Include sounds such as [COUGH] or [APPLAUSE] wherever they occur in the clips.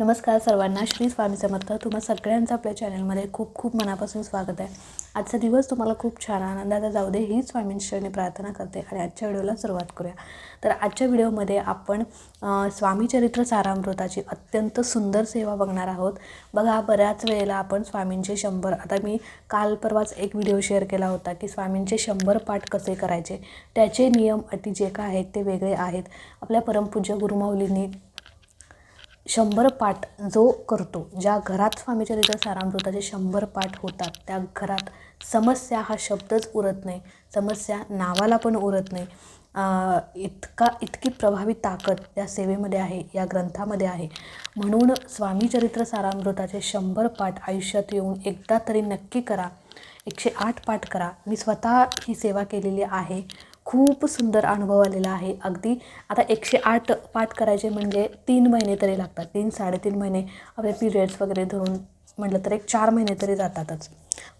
नमस्कार सर्वांना श्री स्वामी समर्थ. तुम्हा सगळ्यांचं आपल्या चॅनलमध्ये खूप खूप मनापासून स्वागत आहे. आजचा दिवस तुम्हाला खूप छान आनंदाचा जाऊ दे ही स्वामींच्याने प्रार्थना करते आणि आजच्या व्हिडिओला सुरुवात करूया. तर आजच्या व्हिडिओमध्ये आपण स्वामीचरित्र स्वामी चरित्र सारामृताची अत्यंत सुंदर सेवा बघणार आहोत. बघा बऱ्याच वेळेला आपण स्वामींचे शंभर आता मी काल परवाच एक व्हिडिओ शेअर केला होता की स्वामींचे शंभर पाठ कसे करायचे? त्याचे नियम अटी जे काय आहेत ते वेगळे आहेत. आपल्या परमपूज्य गुरुमाऊलींनी शंभर पाठ जो करतो ज्या घरात स्वामीचरित्र सारामृताचे शंभर पाठ होतात त्या घरात समस्या हा शब्दच उरत नाही. समस्या नावाला पण उरत नाही. इतका इतकी प्रभावी ताकद या सेवेमध्ये आहे या ग्रंथामध्ये आहे. म्हणून स्वामीचरित्र सारामृताचे शंभर पाठ आयुष्यात येऊन एकदा तरी नक्की करा. एकशे आठ पाठ करा. मी स्वतः ही सेवा केलेली आहे. खूप सुंदर अनुभव आलेला आहे. अगदी आता एकशे आठ पाठ करायचे म्हणजे तीन महिने तरी लागतात. तीन साडेतीन महिने आपले पिरियड्स वगैरे धरून म्हटलं तर एक चार महिने तरी जातातच.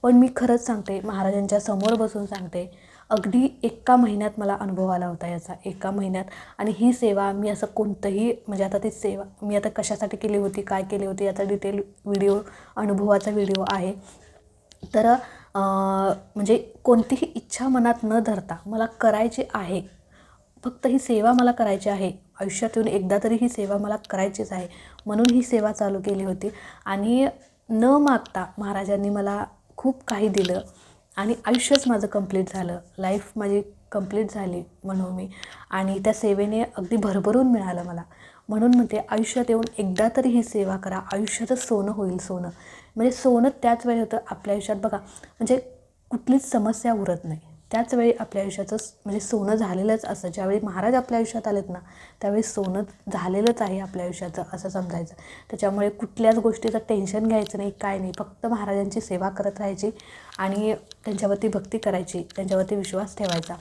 पण मी खरंच सांगते महाराजांच्या समोर बसून सांगते अगदी एका महिन्यात मला अनुभव आला होता याचा. एका महिन्यात. आणि ही सेवा मी असं कोणतंही म्हणजे आता ती सेवा मी आता कशासाठी केली होती काय केली होती याचा डिटेल व्हिडिओ अनुभवाचा व्हिडिओ आहे. तर म्हणजे कोणतीही इच्छा मनात न धरता मला करायची आहे फक्त ही सेवा मला करायची आहे आयुष्यात येऊन एकदा तरी ही सेवा मला करायचीच आहे म्हणून ही सेवा चालू केली होती. आणि न मागता महाराजांनी मला खूप काही दिलं आणि आयुष्यच माझं कंप्लीट झालं. लाईफ माझी कंप्लीट झाली म्हणून मी. आणि त्या सेवेने अगदी भरभरून मिळालं मला. म्हणून म्हणते आयुष्यात येऊन एकदा तरी ही सेवा करा. आयुष्यातच सोनं होईल सोनं. म्हणजे सोनं त्याच वेळी होतं आपल्या आयुष्यात. बघा म्हणजे कुठलीच समस्या उरत नाही. त्याच वेळी आपल्या आयुष्याचं म्हणजे सोनं झालेलंच असं ज्यावेळी महाराज आपल्या आयुष्यात आलेत ना त्यावेळी सोनं झालेलंच आहे आपल्या आयुष्याचं असं समजायचं. त्याच्यामुळे कुठल्याच गोष्टीचं टेन्शन घ्यायचं नाही काय नाही. फक्त महाराजांची सेवा करत राहायची आणि त्यांच्यावरती भक्ती करायची त्यांच्यावरती विश्वास ठेवायचा.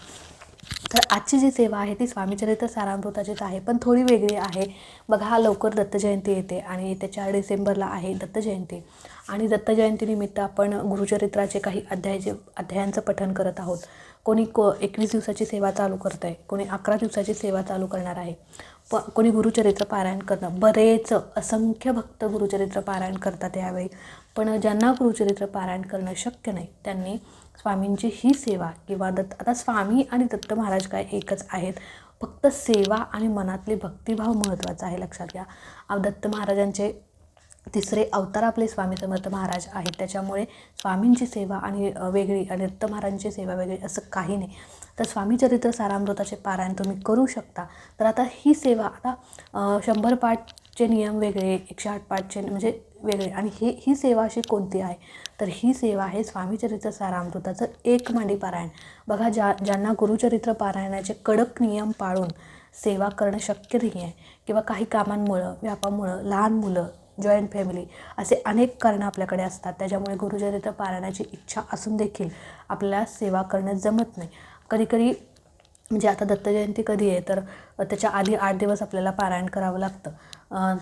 तर आजची जी सेवा आहे ती स्वामीचरित्र सारामृताचीच आहे पण थोडी वेगळी आहे. बघा हा लवकर दत्तजयंती येते आणि येत्या चार डिसेंबरला आहे दत्तजयंती आणि दत्तजयंतीनिमित्त आपण गुरुचरित्राचे काही अध्यायाचे अध्यायांचं पठण करत आहोत. कोणी को एकवीस दिवसाची सेवा चालू करत आहे कोणी अकरा दिवसाची सेवा चालू करणार आहे. प कोणी गुरुचरित्र पारायण करणं. बरेच असंख्य भक्त गुरुचरित्र पारायण करतात यावेळी. पण ज्यांना गुरुचरित्र पारायण करणं शक्य नाही त्यांनी स्वामींची ही सेवा किंवा दत्त आता स्वामी आणि दत्त महाराज काय एकच आहेत? फक्त सेवा आणि मनातले भक्तिभाव महत्त्वाचा आहे लक्षात घ्या. दत्त महाराजांचे तिसरे अवतार आपले स्वामी समर्थ महाराज आहेत. त्याच्यामुळे स्वामींची सेवा आणि वेगळी आणि दत्त महाराजांची सेवा वेगळी असं काही नाही. तर स्वामी चरित्र सारामृताचे पारायण तुम्ही करू शकता. तर आता ही सेवा आता शंभर पाठचे नियम वेगळे एकशे आठ पाठचे म्हणजे वेगळे. आणि हे ही सेवा अशी कोणती आहे? तर ही सेवा आहे स्वामीचरित्र सारामृताचं एक मांडी पारायण. बघा ज्या ज्यांना गुरुचरित्र पारायणाचे कडक नियम पाळून सेवा करणं शक्य नाही आहे किंवा काही कामांमुळं व्यापामुळं लहान मुलं जॉईंट फॅमिली असे अनेक कारणं आपल्याकडे असतात. त्याच्यामुळे गुरुचरित्र पारायणाची इच्छा असून देखील आपल्याला सेवा करणं जमत नाही. कधीकधी म्हणजे आता दत्तजयंती कधी आहे तर त्याच्या आधी आठ दिवस आपल्याला पारायण करावं लागतं.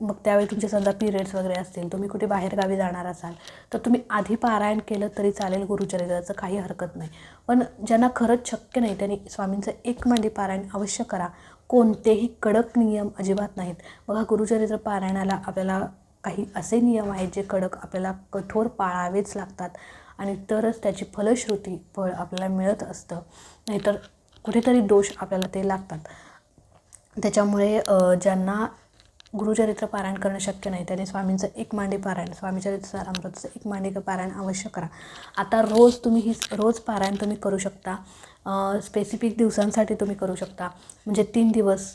मग त्यावेळी तुमचे समजा पिरियड्स वगैरे असतील तुम्ही कुठे बाहेरगावी जाणार असाल तर तुम्ही आधी पारायण केलं तरी चालेल गुरुचरित्राचं काही हरकत नाही. पण ज्यांना खरंच शक्य नाही त्यांनी स्वामींचं एक मांडी पारायण अवश्य करा. कोणतेही कडक नियम अजिबात नाहीत. बघा गुरुचरित्र पारायणाला आपल्याला काही असे नियम आहेत जे कडक आपल्याला कठोर पाळावेच लागतात आणि तरच त्याची फलश्रुती फळ आपल्याला मिळत असतं. नाहीतर कुठेतरी दोष आपल्याला ते लागतात. त्याच्यामुळे ज्यांना गुरुचरित्र पारायण करणं शक्य नाही. त्याने स्वामींचं एक मांडी पारायण स्वामीचरित्र सारामृतचं एक मांडी पारायण अवश्य करा. आता रोज तुम्ही ही रोज पारायण तुम्ही करू शकता. स्पेसिफिक दिवसांसाठी तुम्ही करू शकता. म्हणजे तीन दिवस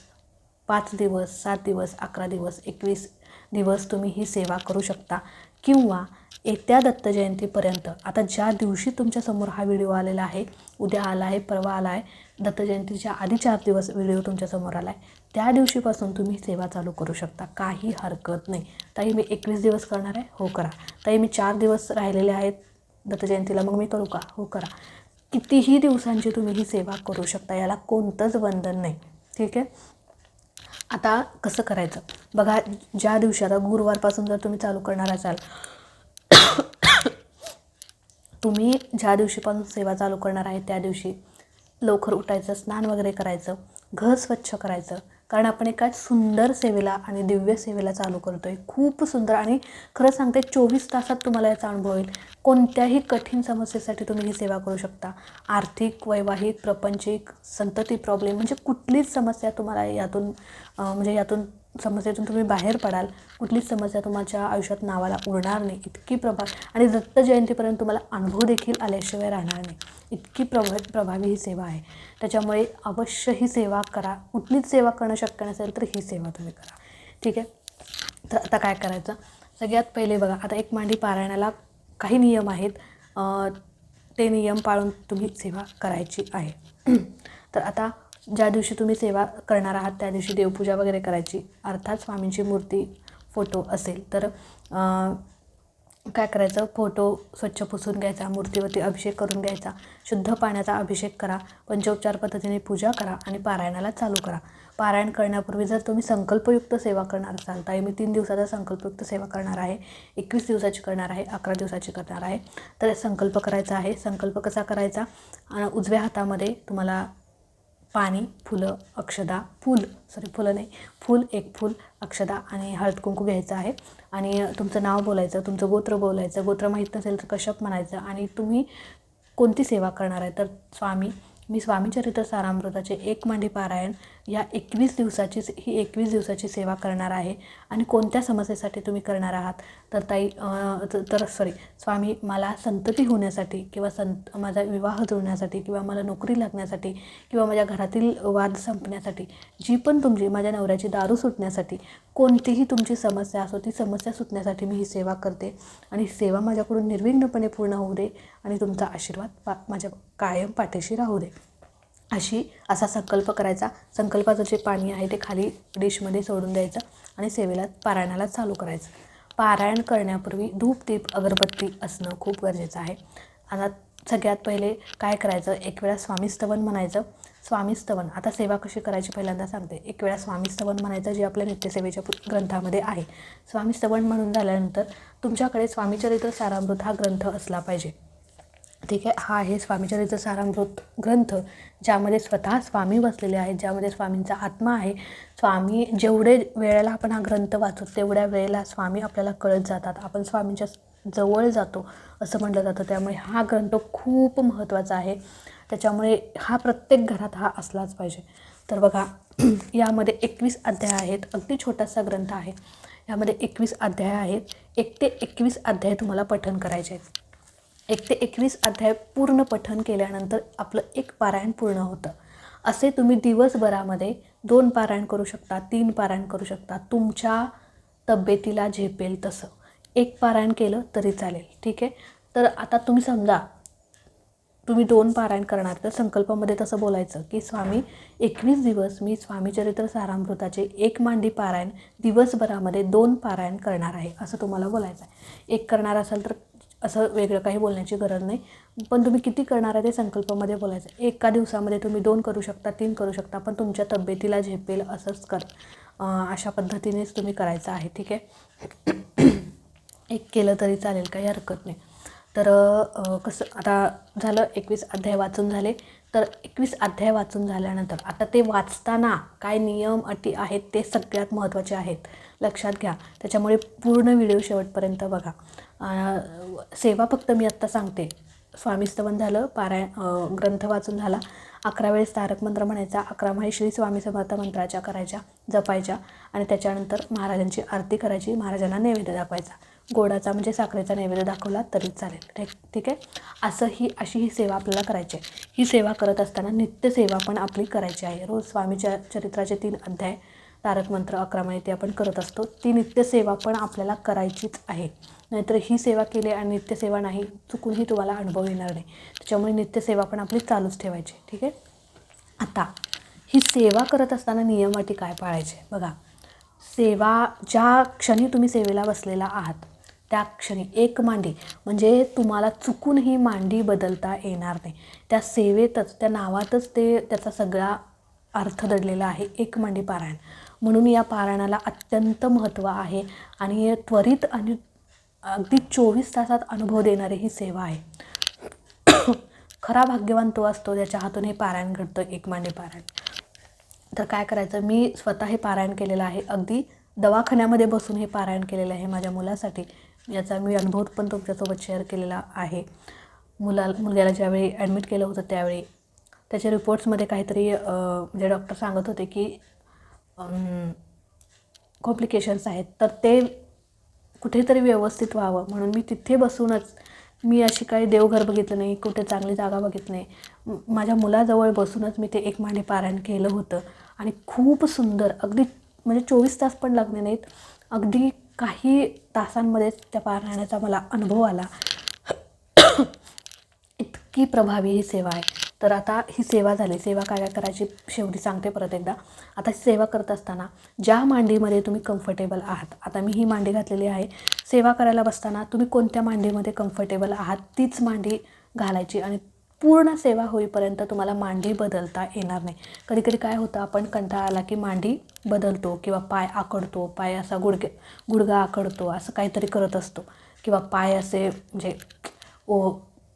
पाच दिवस सात दिवस अकरा दिवस एकवीस दिवस तुम्ही ही सेवा करू शकता. किंवा येत्या दत्त जयंतीपर्यंत आता ज्या दिवशी तुमच्यासमोर हा व्हिडिओ आलेला आहे उद्या आला आहे परवा आला आहे दत्त जयंतीच्या आधी चार दिवस व्हिडिओ तुमच्यासमोर आला आहे त्या दिवशीपासून तुम्ही सेवा चालू करू शकता. काही हरकत नाही. ताई मी एकवीस दिवस करणार आहे? हो करा. ताई मी चार दिवस राहिलेले आहेत दत्त जयंतीला मग मी करू का? हो करा. कितीही दिवसांची तुम्ही ही सेवा करू शकता याला कोणतंच बंधन नाही. ठीक आहे? आता कसं करायचं? बघा ज्या दिवशी आता गुरुवारपासून जर तुम्ही चालू करणार असाल तुम्ही ज्या दिवशीपासून सेवा चालू करणार आहे त्या दिवशी लवकर उठायचं स्नान वगैरे करायचं घर स्वच्छ करायचं. कारण आपण एका सुंदर सेवेला आणि दिव्य सेवेला चालू करतो आहे खूप सुंदर आणि खरं सांगते चोवीस तासात तुम्हाला याचा अनुभव येईल कोणत्याही कठीण समस्येसाठी तुम्ही ही सेवा करू शकता. आर्थिक वैवाहिक प्रपंचिक संतती प्रॉब्लेम म्हणजे कुठलीच समस्या तुम्हाला यातून म्हणजे यातून समस्येतून तुम्ही बाहेर पडाल कुठलीच समस्या तुमच्या आयुष्यात नावाला उरणार नाही. इतकी प्रभा आणि दत्त जयंतीपर्यंत तुम्हाला अनुभव देखील आल्याशिवाय राहणार नाही. इतकी प्रभा प्रभावी ही सेवा आहे. त्याच्यामुळे अवश्य ही सेवा करा. कुठलीच सेवा करणं शक्य नसेल तर ही सेवा तुम्ही करा. ठीक आहे? तर आता काय करायचं? सगळ्यात पहिले बघा आता एक मांडी पारायणाला काही नियम आहेत. ते नियम पाळून तुम्ही सेवा करायची आहे. [CLEARS THROAT] तर आता ज्या दिवशी तुम्ही सेवा करणार आहात त्या दिवशी देवपूजा वगैरे करायची. अर्थात स्वामींची मूर्ती फोटो असेल तर काय करायचं? फोटो स्वच्छ पुसून घ्यायचा मूर्तीवरती अभिषेक करून घ्यायचा. शुद्ध पाण्याचा अभिषेक करा पंचोपचार पद्धतीने पूजा करा आणि पारायणाला चालू करा. पारायण करण्यापूर्वी जर तुम्ही संकल्पयुक्त सेवा करणार असाल तर मी तीन दिवसाचा संकल्पयुक्त सेवा करणार आहे एकवीस दिवसाची करणार आहे अकरा दिवसाची करणार आहे तर संकल्प करायचा आहे. संकल्प कसा करायचा? उजव्या हातामध्ये तुम्हाला पाणी फुलं अक्षदा फूल सॉरी फुलं नाही फूल एक फूल अक्षदा आणि हळद कुंकू घ्यायचं आहे. आणि तुमचं नाव बोलायचं तुमचं गोत्र बोलायचं गोत्र माहीत नसेल तर कश्यप म्हणायचं आणि तुम्ही कोणती सेवा करणार आहे? तर स्वामी मी स्वामीचरित्र सारामृताचे एक मांडी पारायण या एकवीस दिवसाचीच ही एकवीस दिवसाची सेवा करणार आहे. आणि कोणत्या समस्येसाठी तुम्ही करणार आहात? तर ताई तर सॉरी स्वामी मला संतती होण्यासाठी किंवा संत माझा विवाह जुळण्यासाठी किंवा मला नोकरी लागण्यासाठी किंवा माझ्या घरातील वाद संपण्यासाठी जी पण तुमची माझ्या नवऱ्याची दारू सुटण्यासाठी कोणतीही तुमची समस्या असो ती समस्या सुटण्यासाठी मी ही सेवा करते. आणि सेवा माझ्याकडून निर्विघ्नपणे पूर्ण होऊ दे आणि तुमचा आशीर्वाद पा माझ्या कायम पाठीशी राहू दे. अशी असा संकल्प करायचा. संकल्पाचं जे पाणी आहे ते खाली डिशमध्ये सोडून द्यायचं आणि सेवेला पारायणाला चालू करायचं. पारायण करण्यापूर्वी धूप दीप अगरबत्ती असणं खूप गरजेचं आहे. आता सगळ्यात पहिले काय करायचं? एक वेळा स्वामीस्तवन म्हणायचं. स्वामीस्तवन आता सेवा कशी करायची पहिल्यांदा सांगते. एक वेळा स्वामीस्तवन म्हणायचं जे आपल्या नित्यसेवेच्या ग्रंथामध्ये आहे. स्वामीस्तवन म्हणून झाल्यानंतर तुमच्याकडे स्वामीचरित्र सारामृत हा ग्रंथ असला पाहिजे. ठीक आहे? हा आहे स्वामीचरित्र सारामृत ग्रंथ ज्यामध्ये स्वतः स्वामी बसलेले आहेत ज्यामध्ये स्वामींचा आत्मा आहे. स्वामी जेवढे वेळेला आपण हा ग्रंथ वाचतो तेवढ्या वेळेला स्वामी आपल्याला कळत जातात. आपण स्वामींच्या जवळ जातो असं म्हटलं जातं. त्यामुळे हा ग्रंथ खूप महत्त्वाचा आहे. त्याच्यामुळे हा प्रत्येक घरात हा असलाच पाहिजे. तर बघा [CLEARS THROAT] यामध्ये एकवीस अध्याय आहेत. अगदी छोटासा ग्रंथ आहे. यामध्ये एकवीस अध्याय आहेत. एक ते एकवीस अध्याय तुम्हाला पठण करायचे आहेत. एक ते एकवीस अध्याय पूर्ण पठन केल्यानंतर आपलं एक पारायण पूर्ण होतं. असे तुम्ही दिवसभरामध्ये दोन पारायण करू शकता तीन पारायण करू शकता. तुमच्या तब्येतीला झेपेल तसं. एक पारायण केलं तरी चालेल. ठीक आहे? तर आता तुम्ही समजा तुम्ही दोन पारायण करणार तर संकल्पामध्ये तसं बोलायचं की स्वामी एकवीस दिवस मी स्वामीचरित्र सारामृताचे एक मांडी पारायण दिवसभरामध्ये दोन पारायण करणार आहे. असं तुम्हाला बोलायचं आहे. एक करणार असाल तर असं वेगळं काही बोलण्याची गरज नाही. पण तुम्ही किती करणार आहे ते संकल्पामध्ये बोलायचं. एका दिवसामध्ये तुम्ही दोन करू शकता तीन करू शकता पण तुमच्या तब्येतीला झेपेल असंच कर. अशा पद्धतीनेच तुम्ही करायचं आहे ठीक आहे? [CLEARS THROAT] एक केलं तरी चालेल काही हरकत नाही. तर कसं आता झालं एकवीस अध्याय वाचून झाले. तर एकवीस अध्याय वाचून झाल्यानंतर आता ते वाचताना काय नियम अटी आहेत ते सगळ्यात महत्त्वाचे आहेत. लक्षात घ्या. त्याच्यामुळे पूर्ण व्हिडिओ शेवटपर्यंत बघा. सेवा फक्त मी आत्ता सांगते. स्वामीस्तवन झालं पारायण ग्रंथ वाचून झाला. अकरा वेळेस तारक मंत्र म्हणायचा अकरा माळी स्वामी समर्थ मंत्राच्या करायच्या जपायच्या आणि त्याच्यानंतर महाराजांची आरती करायची महाराजांना नैवेद्य दाखवायचा. गोडाचा म्हणजे साखरेचा नैवेद्य दाखवला तरी चालेल. ठीक ठीक आहे? असं ही अशी ही सेवा आपल्याला करायची आहे. ही सेवा करत असताना नित्यसेवा पण आपली करायची आहे. रोज स्वामीच्या चरित्राचे तीन अध्याय तारक मंत्र अकरा ते आपण करत असतो. ती नित्यसेवा पण आपल्याला करायचीच आहे. नाहीतर ही सेवा केली आणि नित्यसेवा नाही चुकूनही तुम्हाला अनुभव येणार नाही. त्याच्यामुळे नित्यसेवा पण आपली चालूच ठेवायची. ठीक आहे? आता ही सेवा करत असताना नियम अटी काय पाळायचे? बघा सेवा ज्या क्षणी तुम्ही सेवेला बसलेला आहात त्या क्षणी एक मांडी म्हणजे तुम्हाला चुकूनही मांडी बदलता येणार नाही. त्या सेवेतच त्या नावातच ते त्याचा सगळा अर्थ दडलेला आहे एक मांडी पारायण. म्हणून या पारायणाला अत्यंत महत्त्व आहे आणि त्वरित आणि अगदी चोवीस तासात अनुभव देणारी ही सेवा आहे. खरा भाग्यवान तो असतो ज्याच्या हातून हे पारायण घडतं एक मांडी पारायण. तर काय करायचं? मी स्वतः हे पारायण केलेलं आहे. अगदी दवाखान्यामध्ये बसून हे पारायण केलेलं आहे माझ्या मुलासाठी. याचा मी अनुभव पण तुमच्यासोबत शेअर केलेला आहे. मुला मुलग्याला ज्यावेळी ॲडमिट केलं होतं त्यावेळी त्याच्या रिपोर्ट्समध्ये काहीतरी म्हणजे डॉक्टर सांगत होते की कॉम्प्लिकेशन्स आहेत. तर ते कुठेतरी व्यवस्थित व्हावं. म्हणून मी तिथे बसूनच मी अशी काही देवघर बघितलं नाही कुठे चांगली जागा बघितली नाही. माझ्या मुलाजवळ बसूनच मी ते एक माने पारायण केलं होतं. आणि खूप सुंदर अगदी म्हणजे चोवीस तास पण लागले नाहीत. अगदी काही तासांमध्येच त्या पारायणाचा मला अनुभव आला. इतकी प्रभावी ही सेवा आहे. तर आता ही सेवा झाली. सेवा काय काय करायची शेवटी सांगते परत एकदा. आता सेवा करत असताना ज्या मांडीमध्ये तुम्ही कम्फर्टेबल आहात आता मी ही मांडी घातलेली आहे. सेवा करायला बसताना तुम्ही कोणत्या मांडीमध्ये कम्फर्टेबल आहात तीच मांडी घालायची आणि पूर्ण सेवा होईपर्यंत तुम्हाला मांडी बदलता येणार नाही. कधी कधी काय होतं आपण कंटाळा आला की मांडी बदलतो किंवा पाय आकडतो पाय असा गुडघे गुडगा आकडतो असं काहीतरी करत असतो. किंवा पाय असे म्हणजे ओ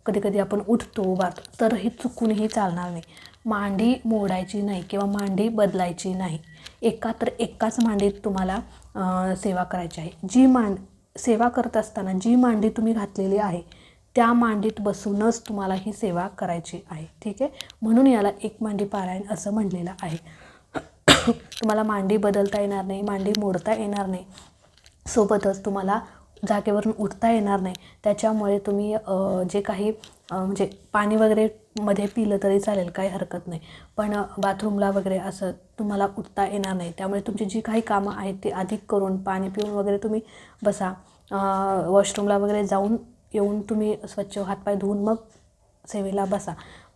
कधी कधी आपण उठतो उभारतो तर ही चुकूनही चालणार नाही. मांडी मोडायची नाही किंवा मांडी बदलायची नाही. एका तर एकाच मांडीत तुम्हाला सेवा करायची आहे. जी मांड सेवा करत असताना जी मांडी तुम्ही घातलेली आहे त्या मांडीत बसूनच तुम्हाला ही सेवा करायची आहे. ठीक आहे? म्हणून याला एक मांडी पारायण असं म्हणलेलं आहे. [COUGHS] तुम्हाला मांडी बदलता येणार नाही मांडी मोडता येणार नाही. सोबतच तुम्हाला जागेवरून उठता येणार नाही. त्याच्यामुळे तुम्ही जे काही म्हणजे पाणी वगैरे मध्ये पिलं तरी चालेल काही हरकत नाही. पण बाथरूमला वगैरे असं तुम्हाला उठता येणार नाही. त्यामुळे तुमची जी काही कामं आहेत ती अधिक करून पाणी पिऊन वगैरे तुम्ही बसा. वॉशरूमला वगैरे जाऊन येऊन तुम्ही स्वच्छ हातपाय धुवून मग सेवेला बसा.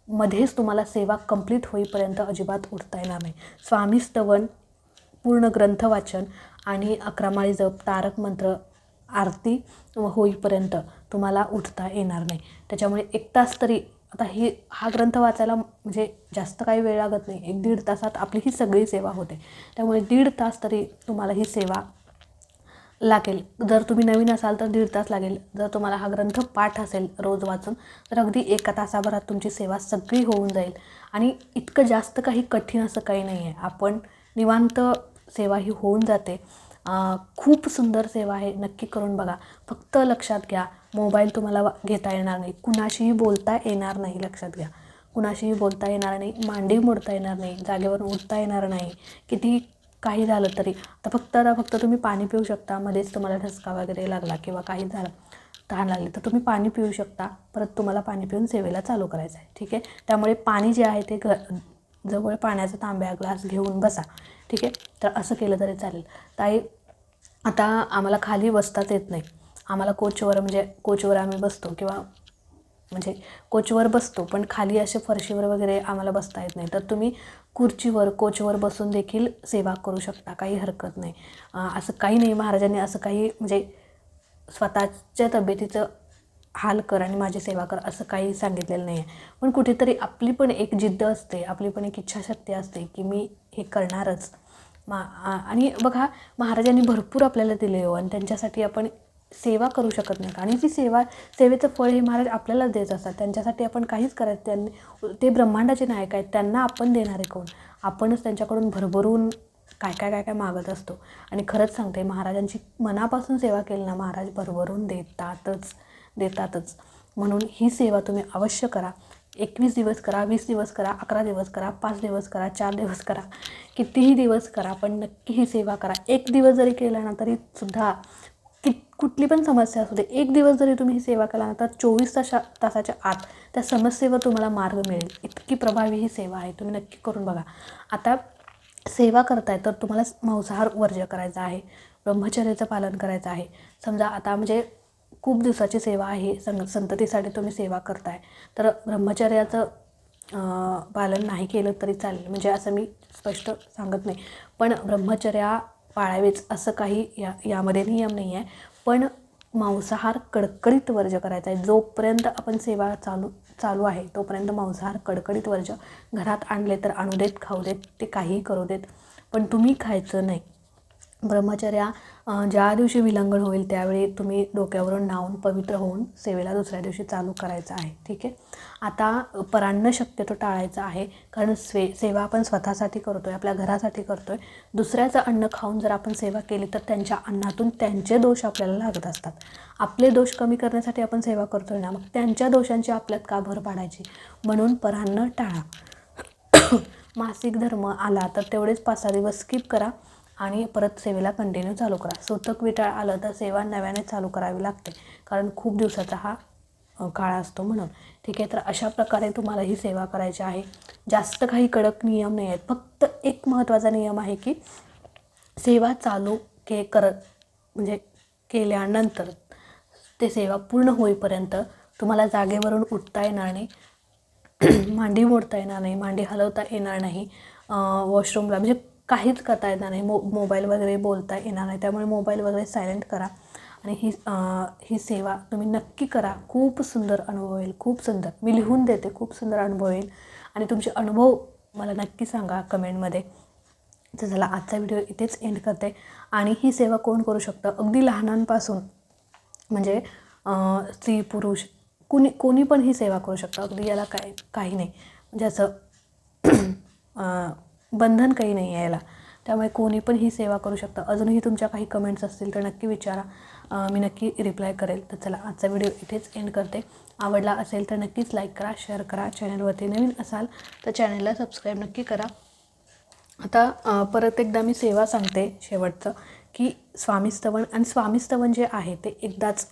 मध्येच तुम्हाला सेवा कंप्लीट होईपर्यंत अजिबात उठता येणार नाही. स्वामी स्तवन पूर्ण ग्रंथ वाचन आणि अकरामाळी जप तारक मंत्र आरती होईपर्यंत तुम्हाला उठता येणार नाही. त्याच्यामुळे एक तास तरी आता ही हा ग्रंथ वाचायला म्हणजे जास्त काही वेळ लागत नाही. एक दीड तासात आपली ही सगळी सेवा होते. त्यामुळे दीड तास तरी तुम्हाला ही सेवा लागेल. जर तुम्ही नवीन असाल तर दीड तास लागेल. जर तुम्हाला हा ग्रंथ पाठ असेल रोज वाचून तर अगदी एका तासाभरात तुमची सेवा सगळी होऊन जाईल. आणि इतकं जास्त काही कठीण असं काही नाही आहे आपण निवांत सेवा ही होऊन जाते. खूप सुंदर सेवा आहे. नक्की करून बघा. फक्त लक्षात घ्या मोबाईल तुम्हाला वा- घेता येणार नाही. कुणाशीही बोलता येणार नाही लक्षात घ्या. कुणाशीही बोलता येणार नाही. मांडी मोडता येणार नाही. जागेवरून उठता येणार नाही. किती काही झालं तरी. आता फक्त आता फक्त तुम्ही पाणी पिऊ शकता मध्येच तुम्हाला ठसका वगैरे लागला किंवा काही झालं तहान लागली तर तुम्ही पाणी पिऊ शकता. परत तुम्हाला पाणी पिऊन सेवेला चालू करायचं आहे. ठीक आहे? त्यामुळे पाणी जे आहे ते घ जवळ पाण्याचा तांब्या ग्लास घेऊन बसा. ठीक आहे? तर असं केलं तरी चालेल. ताई आता आम्हाला खाली बसताच येत नाही. आम्हाला कोचवर म्हणजे कोचवर आम्ही बसतो किंवा म्हणजे कोचवर बसतो पण खाली असे फरशीवर वगैरे आम्हाला बसता येत नाही. तर तुम्ही खुर्चीवर कोचवर बसून देखील सेवा करू शकता काही हरकत नाही. असं काही नाही महाराजांनी असं काही म्हणजे स्वतःच्या तब्येतीचं हाल कर आणि माझी सेवा कर असं काही सांगितलेलं नाही आहे पण कुठेतरी आपली पण एक जिद्द असते आपली पण एक इच्छाशक्ती असते की मी हे करणारच. मा आणि बघा महाराजांनी भरपूर आपल्याला दिले हो आणि त्यांच्यासाठी आपण सेवा करू शकत नाही आणि ती सेवा सेवेचं फळ हे महाराज आपल्यालाच देत असतात. त्यांच्यासाठी आपण काहीच करायचं त्यांनी ते ब्रह्मांडाचे नायक आहेत. त्यांना आपण देणारे कोण? आपणच त्यांच्याकडून भरभरून काय काय काय काय मागत असतो. आणि खरंच सांगते महाराजांची मनापासून सेवा केली ना महाराज भरभरून देतातच देतातच. म्हणून ही सेवा तुम्ही अवश्य करा. एकवीस दिवस करा वीस दिवस करा अकरा दिवस करा पाच दिवस करा चार दिवस करा. कितीही दिवस करा पण नक्की ही सेवा करा. एक दिवस जरी केला ना तरी सुद्धा कुठली पण समस्या असू दे एक दिवस जरी तुम्ही ही सेवा केला ना तर चोवीस तासा तासाच्या आत त्या समस्येवर तुम्हाला मार्ग मिळेल. इतकी प्रभावी ही सेवा आहे तुम्ही नक्की करून बघा. आता सेवा करताय तर तुम्हाला मांसाहार वर्ज्य करायचा आहे ब्रह्मचर्याचं पालन करायचं आहे. समजा आता म्हणजे खूप दिवसाची सेवा आहे सं संततीसाठी तुम्ही सेवा करताय तर ब्रह्मचर्याचं पालन नाही केलं तरी चालेल. म्हणजे असं मी स्पष्ट सांगत नाही. पण ब्रह्मचर्या पाळावेच असं काही या यामध्ये नियम नाही आहे पण मांसाहार कडकडीत वर्ज करायचा आहे. जोपर्यंत आपण सेवा चालू चालू आहे तोपर्यंत मांसाहार कडकडीत वर्ज घरात आणले तर आणू देत खाऊ देत ते काहीही करू देत. पण तुम्ही खायचं नाही. ब्रह्मचर्या ज्या दिवशी विलंगण होईल त्यावेळी तुम्ही डोक्यावरून न्हावून पवित्र होऊन सेवेला दुसऱ्या दिवशी चालू करायचं आहे ठीक आहे? आता परान्न शक्यतो टाळायचं आहे कारण स्वे सेवा आपण स्वतःसाठी करतो आहे आपल्या घरासाठी करतो आहे दुसऱ्याचं अन्न खाऊन जर आपण सेवा केली तर त्यांच्या अन्नातून त्यांचे दोष आपल्याला लागत असतात. आपले दोष कमी करण्यासाठी आपण सेवा करतो आहे ना मग त्यांच्या दोषांची आपल्यात का भर पाडायची? म्हणून परान्न टाळा. [COUGHS] मासिक धर्म आला तर तेवढेच पाच सहा दिवस स्किप करा. आणि परत सेवेला कंटिन्यू चालू करा. सुतक विटाळ आलं तर सेवा नव्याने चालू करावी लागते. कारण खूप दिवसाचा हा काळ असतो म्हणून. ठीक आहे तर अशा प्रकारे तुम्हाला ही सेवा करायची आहे. जास्त काही कडक नियम नाही आहेत. फक्त एक महत्त्वाचा नियम आहे की सेवा चालू के करत म्हणजे केल्यानंतर ते सेवा पूर्ण होईपर्यंत तुम्हाला जागेवरून उठता येणार नाही. [CLEARS THROAT] मांडी मोडता येणार नाही. मांडी हलवता येणार नाही. वॉशरूमला म्हणजे काहीच करता येणार नाही. मो मोबाईल वगैरे बोलता येणार नाही. त्यामुळे मोबाईल वगैरे सायलेंट करा. आणि ही ही सेवा तुम्ही नक्की करा. खूप सुंदर अनुभव येईल. खूप सुंदर. मी लिहून देते. खूप सुंदर अनुभव येईल. आणि तुमचे अनुभव मला नक्की सांगा कमेंटमध्ये. तर चला आजचा व्हिडिओ इथेच एंड करते. आणि ही सेवा कोण करू शकतं? अगदी लहानांपासून. म्हणजे स्त्री पुरुष कुणी कोणी पण ही सेवा करू शकतं. अगदी याला काय काही नाही. म्हणजे असं [CLEARS THROAT] बंधन काही नाही आहे याला. त्यामुळे कोणी पण ही सेवा करू शकतं. अजूनही तुमच्या काही कमेंट्स असतील तर नक्की विचारा. मी नक्की रिप्लाय करेल. तर चला आजचा व्हिडिओ इथेच एंड करते. आवडला असेल तर नक्कीच लाईक करा शेअर करा. चॅनलवरती नवीन असाल तर चॅनलला सबस्क्राईब नक्की करा. आता परत एकदा मी सेवा सांगते शेवटचं की स्वामीस्तवन आणि स्वामीस्तवन जे आहे ते एकदाच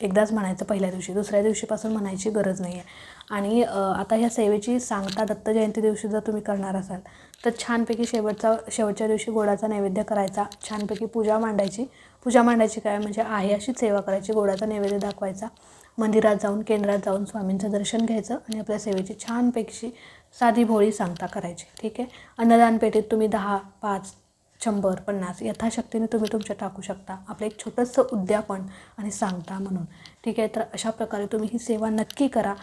एकदाच म्हणायचं पहिल्या दिवशी. दुसऱ्या दिवशीपासून म्हणायची गरज नाही आहे आणि आता ह्या सेवेची सांगता दत्त जयंती दिवशी जर तुम्ही करणार असाल तर छानपैकी शेवटचा शेवटच्या दिवशी गोडाचा नैवेद्य करायचा छानपैकी पूजा मांडायची. पूजा मांडायची काय म्हणजे आहे अशीच सेवा करायची. गोडाचा नैवेद्य दाखवायचा. मंदिरात जाऊन केंद्रात जाऊन स्वामींचं दर्शन घ्यायचं आणि आपल्या सेवेची छानपैकी साधी भोळी सांगता करायची. ठीक आहे? अन्नदान पेटीत तुम्ही दहा पाच शंभर पन्नास यथाशक्तीने तुम्ही तुमच्या टाकू शकता. आपलं एक छोटंसं उद्यापन आणि सांगता म्हणून. ठीक आहे? तर अशा प्रकारे तुम्ही ही सेवा नक्की करा.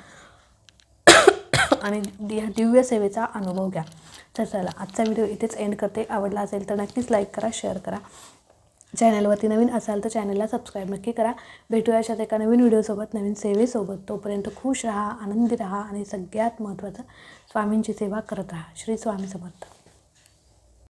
आणि या दिव्य सेवेचा अनुभव घ्या. तर चला आजचा व्हिडिओ इथेच एंड करते. आवडला असेल तर नक्कीच लाईक करा शेअर करा. चॅनलवरती नवीन असाल तर चॅनलला सबस्क्राईब नक्की करा. भेटूया अशात एका नवीन व्हिडिओसोबत नवीन सेवेसोबत. तोपर्यंत खुश राहा आनंदी राहा आणि सगळ्यात महत्त्वाचं स्वामींची सेवा करत राहा. श्री स्वामी समर्थ.